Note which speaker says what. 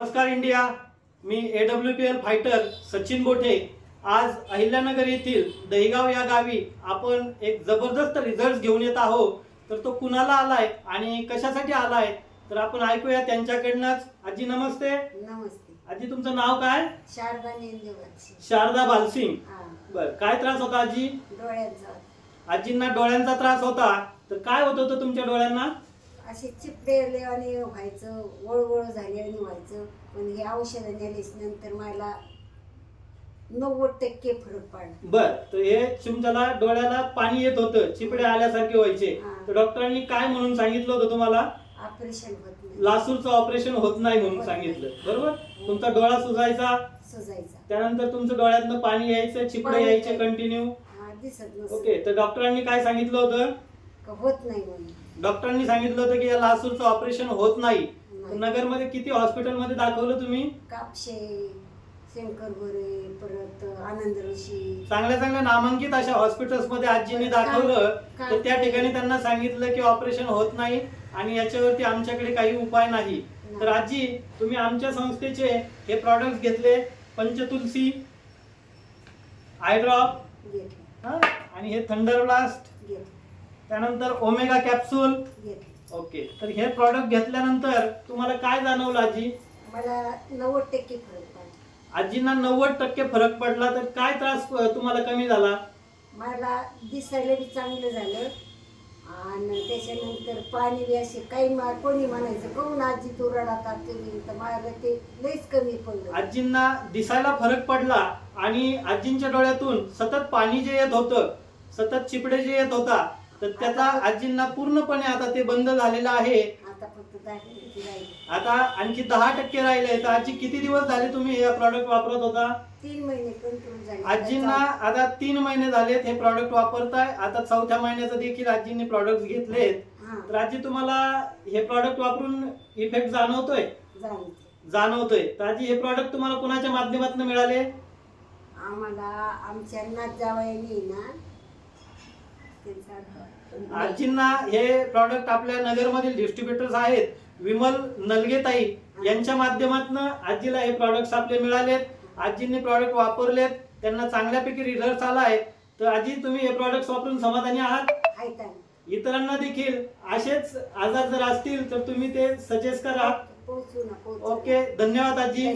Speaker 1: नमस्कार India me A W P L fighter Sachin Bothe आज अहिल्यानगर येथील दहिगाव या गावी आपण एक जबरदस्त रिझल्ट घेऊन येत आहोत. तर तो कुणाला आलाय आणि कशासाठी आलाय? तर आपण ऐकूया त्यांच्याकडनंच. आजी नमस्ते.
Speaker 2: नमस्ते.
Speaker 1: आजी तुमचं नाव काय?
Speaker 2: शारदा नेंदेवाची
Speaker 1: शारदा बालसिंग बर काय त्रास होता आजी?
Speaker 2: डोळ्याचा.
Speaker 1: आजींना डोळ्यांचा त्रास होता. तर काय होत होतं तुमच्या डोळ्यांना?
Speaker 2: असे चिपडेले आणि व्हायचं वळवळ झाले आणि व्हायचं. पण हे औषधं नेलीस नंतर मला नव्वद टक्के फरक पडला.
Speaker 1: बर तर हे तुमच्याला डोळ्याला पाणी येत होतं. चिपडे आल्यासारखे व्हायचे.
Speaker 2: हा.
Speaker 1: तर डॉक्टरांनी काय म्हणून सांगितलं होतं तुम्हाला?
Speaker 2: ऑपरेशन होत नाही.
Speaker 1: लासूरचं ऑपरेशन होत नाही म्हणून सांगितलं. बरोबर? तुमचा डोळा सुजायचा?
Speaker 2: सुजायचा.
Speaker 1: त्यानंतर तुमचं डोळ्यातनं पाणी यायचं चिपडे
Speaker 2: पाणी
Speaker 1: यायचे
Speaker 2: यायचं.
Speaker 1: कंटिन्यू
Speaker 2: हा दिसत नसत
Speaker 1: ओके तर डॉक्टरांनी काय सांगितलं होतं?
Speaker 2: का होत नाही म्हणून.
Speaker 1: डॉक्टरांनी सांगितलं होतं की या लासूरचं ऑपरेशन होत नाही. नगरमध्ये किती हॉस्पिटलमध्ये दाखवलं तुम्ही?
Speaker 2: कापशे शंकर गोरे परत आनंद ऋषी.
Speaker 1: चांगल्या चांगल्या नामांकित अशा हॉस्पिटल्समध्ये आजींनी दाखवलं. तर त्या ठिकाणी त्यांना सांगितलं की ऑपरेशन होत नाही आणि याच्यावरती आमच्याकडे काही उपाय नाही. तर आजी तुम्ही आमच्या संस्थेचे हे प्रॉडक्ट घेतले पंचतुलसी आयड्रॉप आणि हे थंडर ब्लास्ट त्यानंतर ओमेगा कॅप्सूल ओके तर हे प्रॉडक्ट घेतल्यानंतर तुम्हाला काय जाणवलं आजी?
Speaker 2: मला नव्वद टक्के फरक पडला.
Speaker 1: आजींना नव्वद टक्के फरक पडला तर काय त्रास अ, तुम्हाला कमी झाला?
Speaker 2: मला दिसायला बी चांगलं झालं. आणि त्याच्यानंतर पाणी बी असे काही मा कोणी म्हणायचं कहून आजी तू रडातात तुम्ही तर मला ते लईच कमी पडलं.
Speaker 1: आजींना दिसायला फरक पडला आणि आजींच्या डोळ्यातून सतत पाणी जे येत होतं सतत चिपडे जे येत होता तर त्याचा आजींना पूर्णपणे आता ते बंद झालेलं आहे.
Speaker 2: आता फक्त दहा टक्के राहिली.
Speaker 1: आता आणखी दहा टक्के राहिले. तर आजी किती दिवस झाले तुम्ही हे प्रॉडक्ट वापरत होता?
Speaker 2: तीन महिने कंट्रोल झाले.
Speaker 1: आजींना आता तीन महिने झालेत हे प्रॉडक्ट वापरताय. आता चौथ्या महिन्याचं देखील आजींनी प्रॉडक्ट घेतलेत.
Speaker 2: हा.
Speaker 1: तर आजी तुम्हाला हे प्रॉडक्ट वापरून इफेक्ट जाणवतोय? जाणवतोय. तर आजी हे प्रॉडक्ट तुम्हाला कोणाच्या माध्यमातून मिळाले?
Speaker 2: आम्हाला आमच्या नात जावयानी ना
Speaker 1: आजींना हे प्रॉडक्ट आपल्या नगरमधील डिस्ट्रीब्युटर्स आहेत. विमल नलगेताई यांच्या माध्यमातून आजीला हे प्रॉडक्ट्स आपले मिळालेत. आजींनी प्रॉडक्ट वापरलेत. त्यांना चांगल्यापैकी रिझल्ट आलाय तर आजी तुम्ही हे प्रॉडक्ट वापरून समाधानी आहात? इतरांना देखील असेच आजार जर असतील तर तुम्ही ते सजेस्ट करा. ओके धन्यवाद आजी.